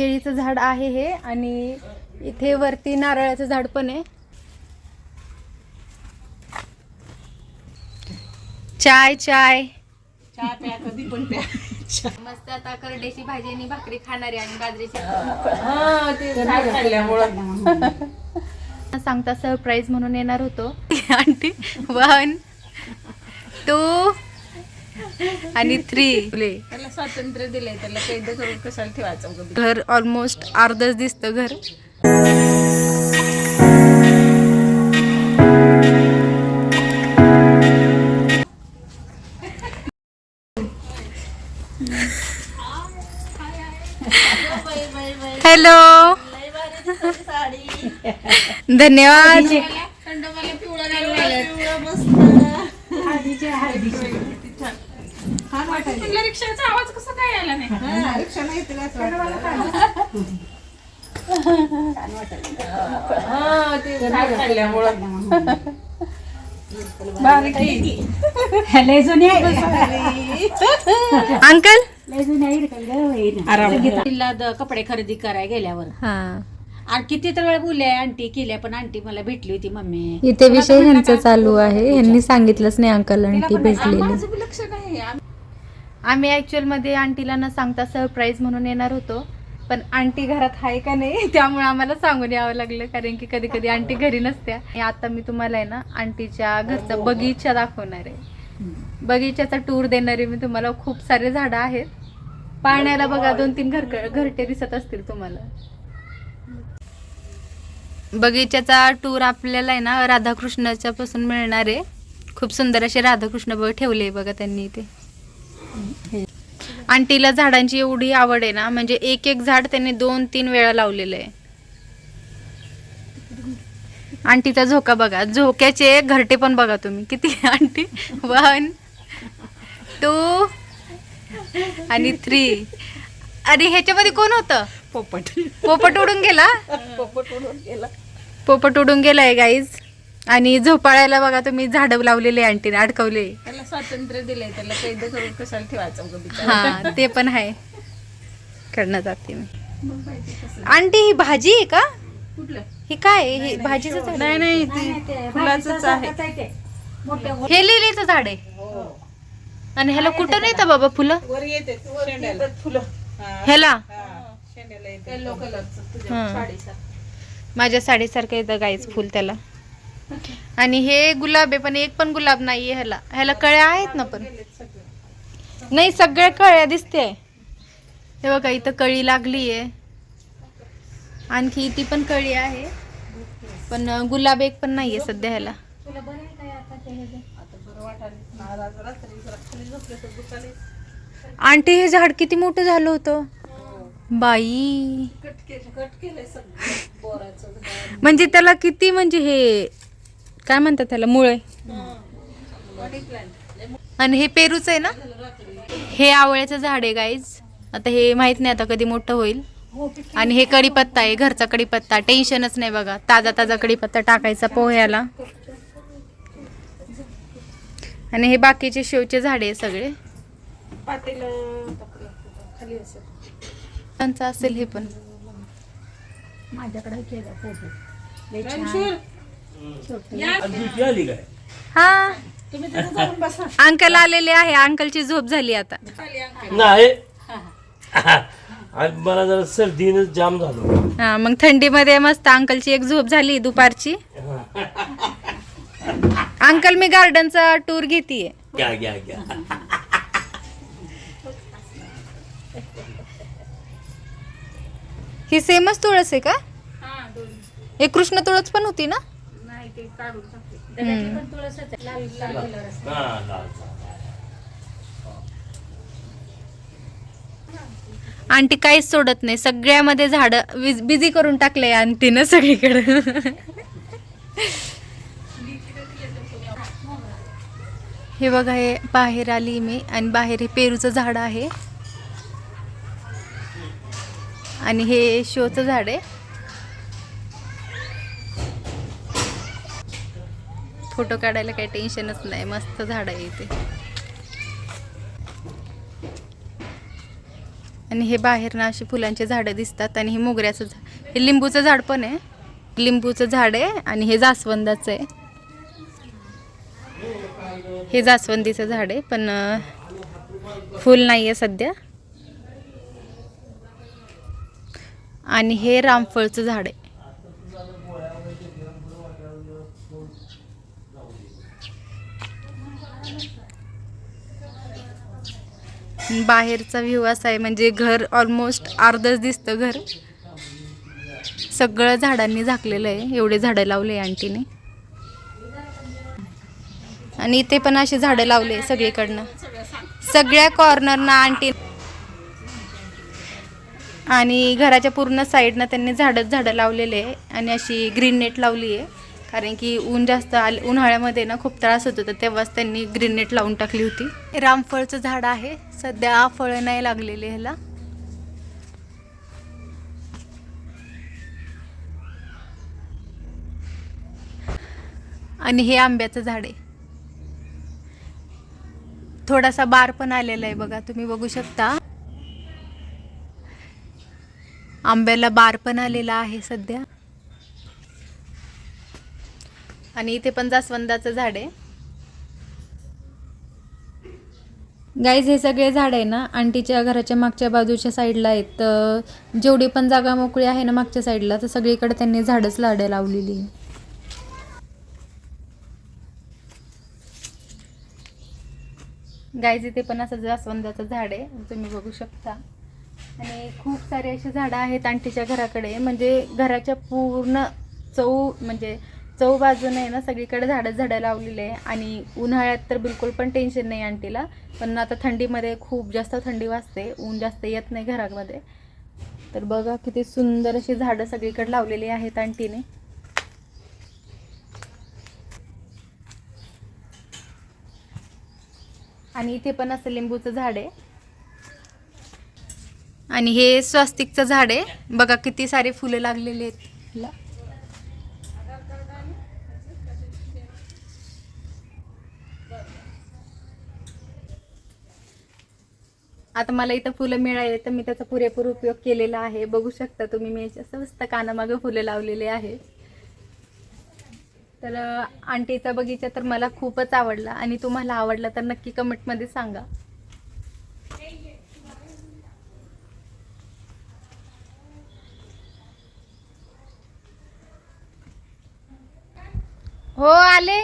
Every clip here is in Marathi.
केळीचं झाड आहे हे आणि इथे वरती नारळाचं झाड पण आहे. चाय चाय. कधी पण मस्त आता करड्याची भाजी आणि भाकरी खाणारी आणि बाजरीची. सांगता सरप्राईज म्हणून येणार होतो. आंटी वन टू आणि थ्री त्याला स्वातंत्र्य दिलंय त्याला कैद करून कशाला ठेवायचं? घर ऑलमोस्ट अर्धच दिसतं घर. हॅलो धन्यवाद. रिक्षाचा आवाज कसा काय आला नाही? हा अंकल? गं? आराम तिला द- कपडे खरेदी करायला गेल्यावर. हा. आणि किती तर वेळ बोलले आंटी केल्या पण आंटी मला भेटली होती मम्मी. इथे विषय ह्यांचा चालू आहे. ह्यांनी सांगितलंच नाही अंकल आंटी भेटलेली. लक्ष नाही. आम्ही आम्ही ऍक्च्युअलमध्ये आंटीला न सांगता सरप्राईज म्हणून येणार होतो. पण आंटी घरात आहे का नाही त्यामुळे आम्हाला सांगून यावं लागलं. कारण की कधी कधी आंटी घरी नसत्या. आता मी तुम्हाला आहे ना आंटीच्या घरचा बगीचा दाखवणार आहे. बगीच्याचा टूर देणार मी तुम्हाला खूप सारे झाडं आहेत. पाण्याला बघा दोन तीन घर घरटे दिसत असतील तुम्हाला. बगीच्याचा टूर आपल्याला आहे ना राधाकृष्णाच्या पासून मिळणार आहे. खूप सुंदर असे राधाकृष्ण बघ ठेवले बघा त्यांनी इथे. आंटीला झाडांची एवढी आवड आहे ना म्हणजे एक एक झाड त्यांनी दोन तीन वेळा लावलेलं आहे. आंटीचा झोका बघा झोक्याचे घरटे पण बघा तुम्ही किती आंटी? वन टू आणि थ्री अरे ह्याच्यामध्ये कोण होतं? पोपट. पोपट उडून गेला? पोपट उडून गेला. पोपट उडून गेलाय गाईज आणि झोपाळ्याला बघा तुम्ही झाडं लावलेले आंटीने अडकवले. त्याला स्वातंत्र्य दिलंय त्याला कैद करून कशाला ठेवायचं? हा ते पण आहे. कडनं जाते मी. आंटी ही भाजी आहे का? कुठलं? ही काय आहे? ही भाजीचं झाड नाही नाही ती फुलाचंच आहे. हे लिलीचं झाड आहे. आणि ह्याला कुठं नाही बाबा फुलं? वर येते शेंड्याला. फुलं. ह्याला? हा. माझ्या साडीसारखं येतं गाईच फुल त्याला. आणि हे गुलाब आहे पण एक पण गुलाब नाहीये ह्याला. ह्याला कळ्या आहेत ना पण? नाही सगळ्या कळ्या दिसते. हे बघा इथं कळी लागली आहे. आणखी ती पण कळी आहे. पण गुलाब एक पण नाहीये सध्या ह्याला. आंटी हे झाड किती मोठं झालं होतं? बाई. कट केलं कट केलंय सगळं. बोराचं झाड. म्हणजे त्याला किती म्हणजे हे काय म्हणतात त्याला? मुळे. आणि हे पेरूच आहे ना? हे आवळ्याचं झाड आहे गाईज आता हे माहीत नाही आता कधी मोठं होईल. आणि हे कढीपत्ता आहे घरचा कढीपत्ता. टेन्शनच नाही बघा. ताजा ताजा कढीपत्ता टाकायचा पोह्याला. आणि हे बाकीचे शेवचे झाडे आहे सगळे. पातेलं खाली असं त्यांचं असेल हे पण. माझ्याकडे हा. तुम्ही तिथे जाऊन बसा. अंकल आलेले आहे. अंकलची झोप झाली आता. नाही. मला जरा सर्दीनं जाम झालो. हा मग थंडीमध्ये मस्त अंकलची एक झोप झाली दुपारची. अंकल मी गार्डनचा टूर घेतीये. घ्या घ्या घ्या. ही सेमच तुळस आहे का? हा दोन. कृष्ण तुळस पण होती ना? ते काढून टाकले त्याच्यातली पण तुळसच आहे. लाल लाल कलर असतो. हा, लाल. आंटी काहीच सोडत नाही सगळ्यामध्ये झाड बिझी करून टाकले आंटीनं सगळीकडे हे बघा हे बाहेर आली मी आणि बाहेर हे पेरूचं झाड आहे आणि हे शोचं झाड आहे फोटो काढायला काही टेन्शनच नाही. मस्त झाड आहे इथे. आणि हे बाहेर ना अशी फुलांची झाडं दिसतात आणि हे मोगऱ्याचं झाड हे लिंबूचं झाड पण आहे. लिंबूचं झाड आहे आणि हे जास्वंदाचं आहे. हे जास्वंदीचं झाड आहे पण फुल नाही आहे सध्या. आणि हे रामफळचं झाड आहे. बाहेरचा व्ह्यू असा आहे म्हणजे घर ऑलमोस्ट अर्धच दिसतं घर. सगळं झाडांनी झाकलेलं आहे एवढे झाडं लावले आंटीने. आणि इथे पण अशी झाडं लावले सगळीकडनं. सगळ्या कॉर्नरना आंटी आणि घराच्या पूर्ण साईडनं त्यांनी झाडच झाडं लावलेले आहे. आणि अशी ग्रीन नेट लावली आहे. कारण की ऊन जास्त आले उन्हाळ्यामध्ये ना खूप त्रास होत होता तेव्हाच त्यांनी ग्रीन लावून टाकली होती. रामफळचं झाड आहे. सध्या फळं नाही लागलेले ह्याला. आणि हे आंब्याचं झाड आहे. थोडासा बार पण आलेला आहे बघा तुम्ही बघू शकता. आंब्याला बार पण आलेला आहे सध्या. आणि इथे पण जास्वंदाचं झाड आहे. गाईज हे सगळे झाड आहे ना आंटीच्या घराच्या मागच्या बाजूच्या साईडला आहेत. तर जेवढी पण जागा मोकळी आहे ना मागच्या साईडला तर सगळीकडे त्यांनी झाडच लाड्या लावलेली. गाईज इथे पण असं जास्वंदाचं झाड आहे तुम्ही बघू शकता. आणि खूप सारे असे झाडं आहेत आंटीच्या घराकडे. म्हणजे घराच्या पूर्ण चौ म्हणजे चौबाजून आहे ना सगळीकडे झाडं झाडं लावलेले आहे. आणि उन्हाळ्यात तर बिलकुल पण टेन्शन नाही आंटीला. पण आता थंडीमध्ये खूप जास्त थंडी वाजते. ऊन जास्त येत नाही घरामध्ये. तर बघा किती सुंदर अशी झाडं सगळीकडे लावलेली आहेत आंटीने. आणि इथे पण असं लिंबूचं झाड आहे. आणि हे स्वास्तिकचं झाड आहे. बघा किती सारे फुलं लागलेली आहेत आता मला इथं फुलं मिळाले तर मी त्याचा पुरेपूर उपयोग केलेला आहे. बघू शकता तुम्ही मी स्वस्त कानामागं फुलं लावलेले आहेत तर आंटीचा बगीचा तर मला खूपच आवडला आणि तुम्हाला आवडला तर नक्की कमेंटमध्ये सांगा. हो आले.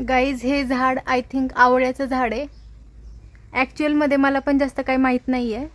गाईज हे झाड आय थिंक आवळ्याचं झाड आहे. ॲक्च्युअलमध्ये मला पण जास्त काही माहीत नाही आहे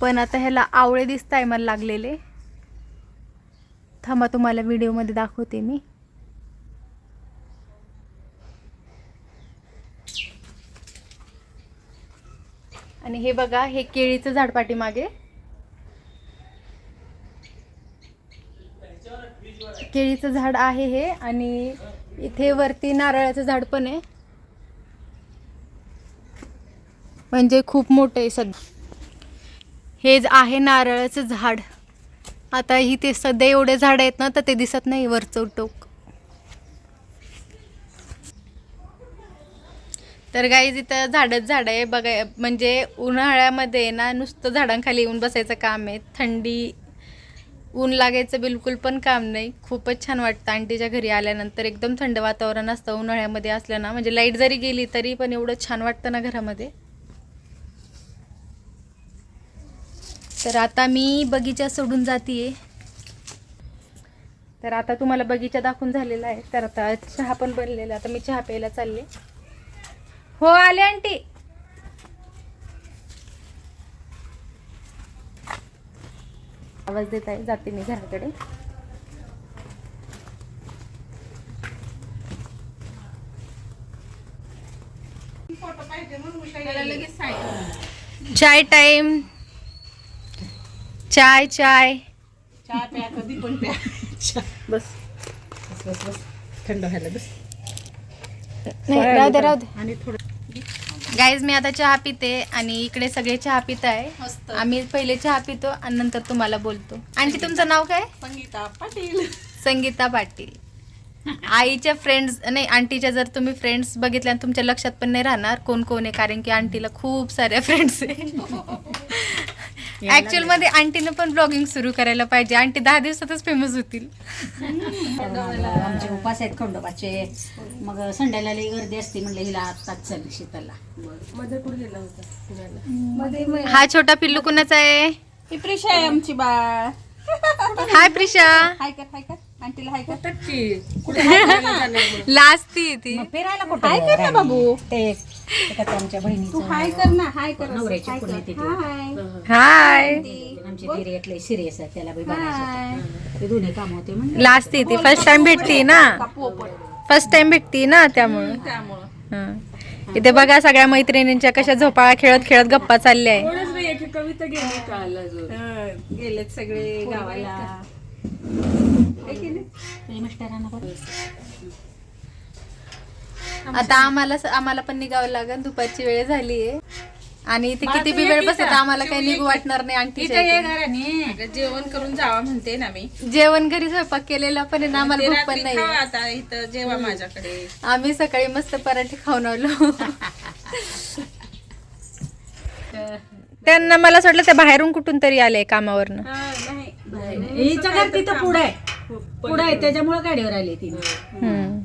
पण आता ह्याला आवळे दिसत आहे मला लागलेले. थांबा तुम्हाला व्हिडिओमध्ये दाखवते मी. आणि हे बघा हे केळीचं झाड पाठीमागे. केळीचं झाड आहे हे आणि इथे वरती नारळाचं झाड पण आहे. म्हणजे खूप मोठं आहे सध्या. हे ज- आहे नारळाचं झाड. आता इथे सध्या एवढे झाड आहेत ना तर ते दिसत नाही वरचं टोक. तर गाईज इथं झाडच झाड आहे. बघाय म्हणजे उन्हाळ्यामध्ये ना नुसतं झाडांखाली येऊन बसायचं काम आहे. थंडी ऊन लागायचं बिलकुल पण काम नाही. खूपच छान वाटतं आंटीच्या घरी आल्यानंतर. एकदम थंड वातावरण असतं उन्हाळ्यामध्ये असलं ना. म्हणजे लाइट जरी गेली तरी पण एवढं छान वाटतं ना घरामध्ये. तर आता मी बगीचा सोडून जाते तर आता तुम्हाला बगीचा दाखवून झालेला आहे. तर आता चहा पण बनलेला आता मी चहा प्यायला चालले. हो आले आंटी. आवाज देत आहे जाते मी घराकडे. चाय टाइम चाय चाय. चहा प्या कधी पण प्या. चहा. बस. बस बस बस. थंड व्हायला बस. नाही राहू दे राहू दे. आणि थोडं गाईज मी आता चहा पिते आणि इकडे सगळे चहा पित आहे. आम्ही पहिले चहा पितो आणि नंतर तुम्हाला बोलतो. आणखी तुमचं नाव काय? संगीता पाटील. संगीता पाटील. आईच्या फ्रेंड्स नाही आंटीच्या जर तुम्ही फ्रेंड्स बघितल्या तुमच्या लक्षात पण नाही राहणार कोण कोण आहे कारण की आंटीला खूप साऱ्या फ्रेंड्स आहे ऍक्च्युअलमध्ये आंटीनं पण ब्लॉगिंग सुरू करायला पाहिजे. आंटी दहा दिवसातच फेमस होतील. आमचे उपास आहेत खंडोबाचे. मग संध्याला लई गर्दी असते म्हणलं हिला आत्ताच चल शीतलला. मध्ये कुठे गेला होता हा छोटा पिल्लू कुणाचा आहे? ही प्रिशा आहे आमची बाळ. हाय प्रिशा. हाय कर हाय कर. आंटीला हाय कर. लास्ट ती फिरायला कुठं हाय कर ना बाबू. ते आमच्या तू हाय कर ना हाय कर. नवऱ्याची हाय पुण्य कर. तिथे. हाय हाय आमची दिरी एकले सिरियस आहे त्याला बी बघायचं ते दोन्ही काम होते म्हणजे लास्ट ती ती फर्स्ट टाइम भेटती ना फर्स्ट टाइम भेटती ना त्यामुळं त्यामुळं. इथे बघा सगळ्या मैत्रिणींच्या कशा झोपाळा खेळत खेळत गप्पा चालल्या आहे हं, गेलेत सगळे गावाला है की नाही? तुझ्या मिस्टरांना बघ. आता आम्हाला आम्हाला पण निघावं लागेल. दुपारची वेळ झाली आहे. आणि इथे किती बी वेळ बसत आम्हाला काही निघू वाटणार नाही आणखी जेवण करून जावा म्हणते ना मी. जेवण घरी स्वयंपाक केलेला पण आहे ना आम्हाला भूक पण नाही. खावा आता इथं जेवा माझ्याकडे. आम्ही सकाळी मस्त पराठे खाऊन आलो. त्यांना मला असं वाटलं ते बाहेरून कुठून तरी आले कामावरनं. हा, नाही. हिचं घर तिथं पुढं आहे. पुढं आहे त्याच्यामुळे गाडीवर आली ती हम्म.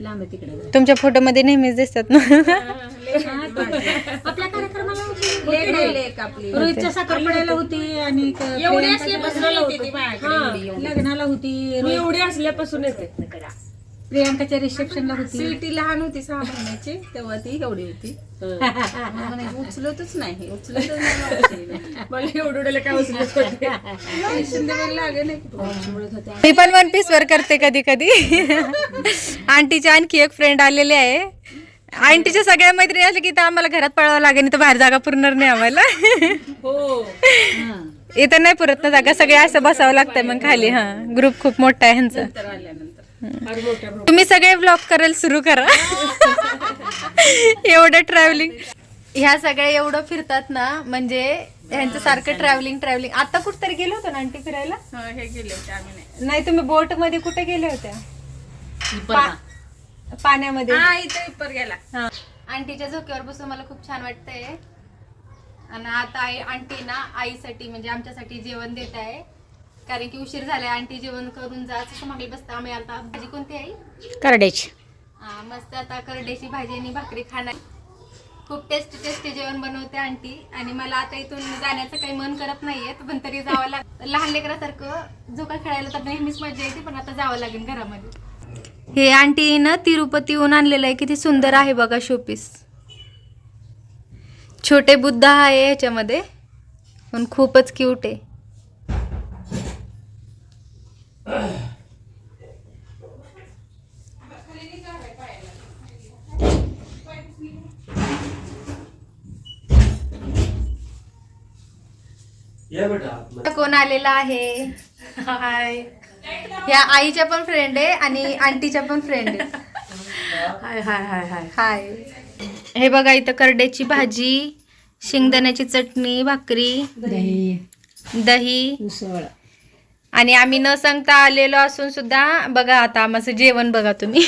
लांब आहे तिकडे. तुमच्या फोटोमध्ये नेहमीच दिसतात ना? आपल्या कार्यक्रमाला होती. लेक आहे, लेक आपली. रोहितच्या साखरपुड्याला होती आणि क- एवढी असल्यापासून. लग्नाला होती एवढी असल्यापासून येते. प्रियांकाच्या रिसेप्शनला होती. स्वीटी लहान होती सहा महिन्याची तेव्हा ती एवढी होती. म्हणे, उचलतच नाही उचलतच नाही मला एवढं काय उचलत होते? शिंदे लागे नाही की उचलत होत्या मी पण वन पीस वर करते कधी कधी. आंटीची आणखी एक फ्रेंड आलेली आहे. आंटीच्या सगळ्या मैत्रिणी असल्या की तर आम्हाला घरात पळावं लागेल नाही तर बाहेर जागा पुरणार नाही आम्हाला. हो. हा. इथं नाही पुरत ना जागा सगळे असं बसावं लागतंय मग खाली हा. ग्रुप खूप मोठा आहे ह्यांचा. तर आल्यानंतर तुम्ही सगळे ब्लॉग करायला सुरू करा. एवढं ट्रॅव्हलिंग ह्या सगळ्या एवढं फिरतात ना म्हणजे ह्यांचं सारखं ट्रॅव्हलिंग ट्रॅव्हलिंग आता कुठतरी गेलो होतो ना आंटी फिरायला? हं, हे गेले होते आम्ही. नाही नाही तुम्ही बोटमध्ये कुठे गेल्या होत्या पा- पाण्यामध्ये. हा इथं इपर गेला. हा. आंटीच्या झोक्यावर बसून मला खूप छान वाटतंय. आणि आता आई आंटी ना आईसाठी म्हणजे आमच्यासाठी जेवण देत आहे. कारण की उशीर झालाय आंटी जेवण करून जा असं मागे बसता आम्ही आता. भाजी कोणती आई? करडेच हा, मस्त आता करड्याची भाजी आणि भाकरी खाणार. खूप टेस्टी टेस्टी जेवण बनवते आंटी. आणि मला आता इथून जाण्याचं काही मन करत नाहीये पण तरी जावं लाग लहान लेकरासारखं झोका खेळायला तर नेहमीच मजा येते पण आता जावं लागेल घरामध्ये. हे आंटीनं तिरुपतीहून आणलेलं आहे किती सुंदर आहे बघा शोपीस छोटे बुद्ध आहे ह्याच्यामध्ये पण खूपच क्यूट आहे. या बेटा कोण आलेला आहे? हाय या आईच्या पण फ्रेंड आहे आणि आंटीच्या पण फ्रेंड आहे. हाय हाय हाय हाय हाय हे बघा इथं करड्याची भाजी शेंगदाण्याची चटणी भाकरी दही. दही. उसळ. आणि आम्ही न सांगता आलेलो असून सुद्धा बघा आता आमचं जेवण बघा तुम्ही.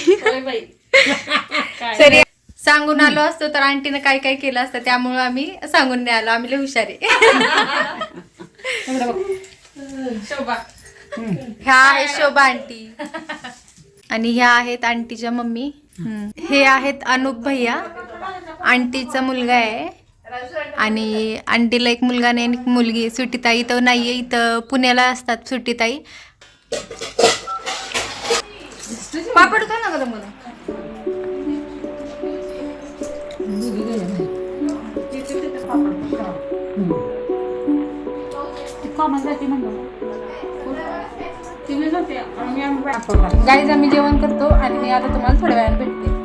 तरी सांगून आलो असतो तर आंटीनं काय काय केलं असतं त्यामुळं आम्ही सांगून नाही आलो. आम्ही लय हुशार. शोभा. ह्या आहे शोभा आंटी. आणि ह्या आहेत आंटीच्या मम्मी. हे आहेत अनुप भैया. आंटीचा मुलगा आहे. आणि आंटीला एक मुलगा नाही आणि एक मुलगी. सुटीताई इथं नाहीये इथं पुण्याला असतात सुटीताई. पापड का ना गं मला गाईज आम्ही जेवण करतो आणि मी आता तुम्हाला थोड्या वेळाने भेटते.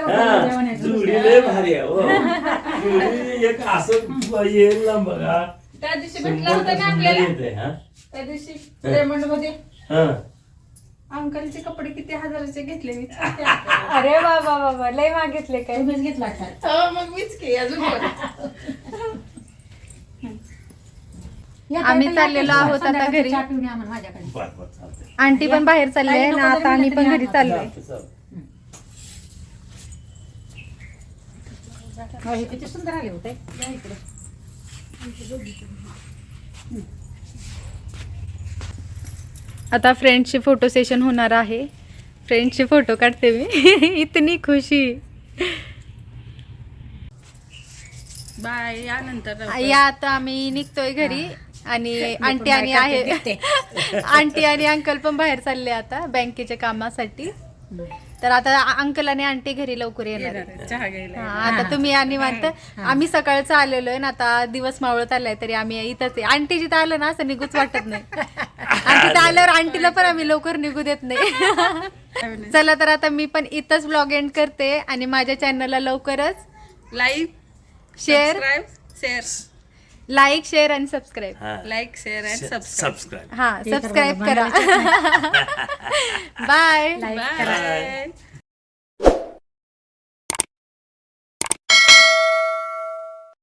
हो. जुडी एक असं येईल ना बघा. त्या दिवशी भेटला होता ना आपल्याला? हा? त्या दिवशी रेमंडमध्ये हा. अंकलचे कपडे किती हजाराचे घेतले मी. अरे बाबा बाबा लय मागितले काय? तुम्हीच घेतला का? हो मग मीच की अजून आम्ही चाललेलो आहोत आता घरी. माझ्याकडे. बरं, बरं, चालतंय. आंटी पण बाहेर चालली आहे ना आता आम्ही पण घरी चाललोय चालतंय, चालतंय. हो, हे किती सुंदर आले होते या इकडे. आता फ्रेंडचे फोटो सेशन होणार आहे. फ्रेंडचे फोटो काढते मी. इतनी खुशी. बाय या नंतर या आता आम्ही निघतोय घरी. आणि आंटी आणि आहे. आंटी आणि अंकल पण बाहेर चालले आता बँकेच्या कामासाठी. तर आता अंकल आणि आंटी घरी लवकर येणार आता तुम्ही आणि म्हणत आम्ही सकाळचं आलेलो आहे ना आता दिवस मावळत आलाय तरी आम्ही इथंच आहे. आंटी जिथं आलं ना असं निघूच वाटत नाही. तिथं आल्यावर आंटीला पण आम्ही लवकर निघू देत नाही. चला तर आता मी पण इथंच ब्लॉग एंड करते आणि माझ्या चॅनलला लवकरच like share share like share आणि सबस्क्राईब हा. Like share and subscribe subscribe हा सबस्क्राईब. करा बाय लाईक करा. बाय